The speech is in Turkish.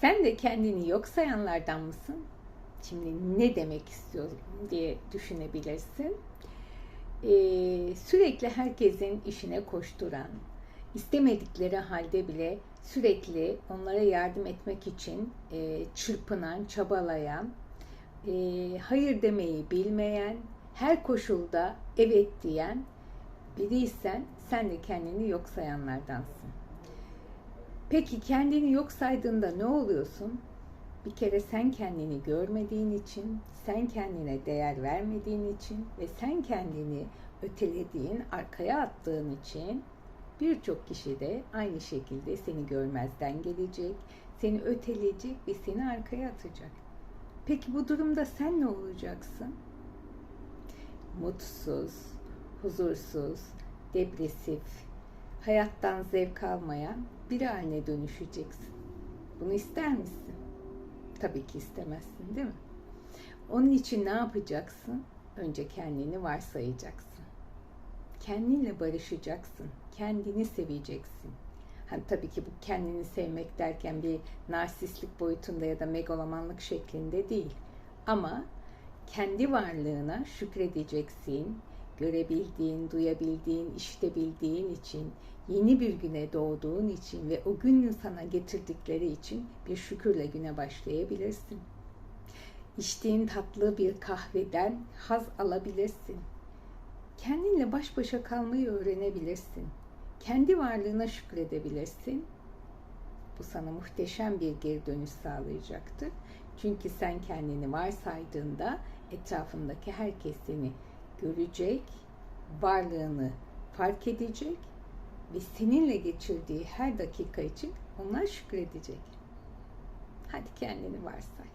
Sen de kendini yok sayanlardan mısın? Şimdi ne demek istiyorum diye düşünebilirsin. Ee, sürekli herkesin işine koşturan, istemedikleri halde bile sürekli onlara yardım etmek için e, çırpınan, çabalayan, e, hayır demeyi bilmeyen, her koşulda evet diyen biriysen sen de kendini yok sayanlardansın. Peki kendini yok saydığında ne oluyorsun? Bir kere sen kendini görmediğin için, sen kendine değer vermediğin için ve sen kendini ötelediğin, arkaya attığın için birçok kişi de aynı şekilde seni görmezden gelecek, seni öteleyecek ve seni arkaya atacak. Peki bu durumda sen ne olacaksın? Mutsuz, huzursuz, depresif, hayattan zevk almayan bir haline dönüşeceksin. Bunu ister misin? Tabii ki istemezsin değil mi? Onun için ne yapacaksın? Önce kendini varsayacaksın. Kendinle barışacaksın. Kendini seveceksin. Hani tabii ki bu kendini sevmek derken bir narsistlik boyutunda ya da megalomanlık şeklinde değil. Ama kendi varlığına şükredeceksin. Görebildiğin, duyabildiğin, işitebildiğin için, yeni bir güne doğduğun için ve o günün sana getirdikleri için bir şükürle güne başlayabilirsin. İçtiğin tatlı bir kahveden haz alabilirsin. Kendinle baş başa kalmayı öğrenebilirsin. Kendi varlığına şükredebilirsin. Bu sana muhteşem bir geri dönüş sağlayacaktır. Çünkü sen kendini varsaydığında etrafındaki herkes seni görecek, varlığını fark edecek ve seninle geçirdiği her dakika için onlar şükredecek. Hadi kendini varsay.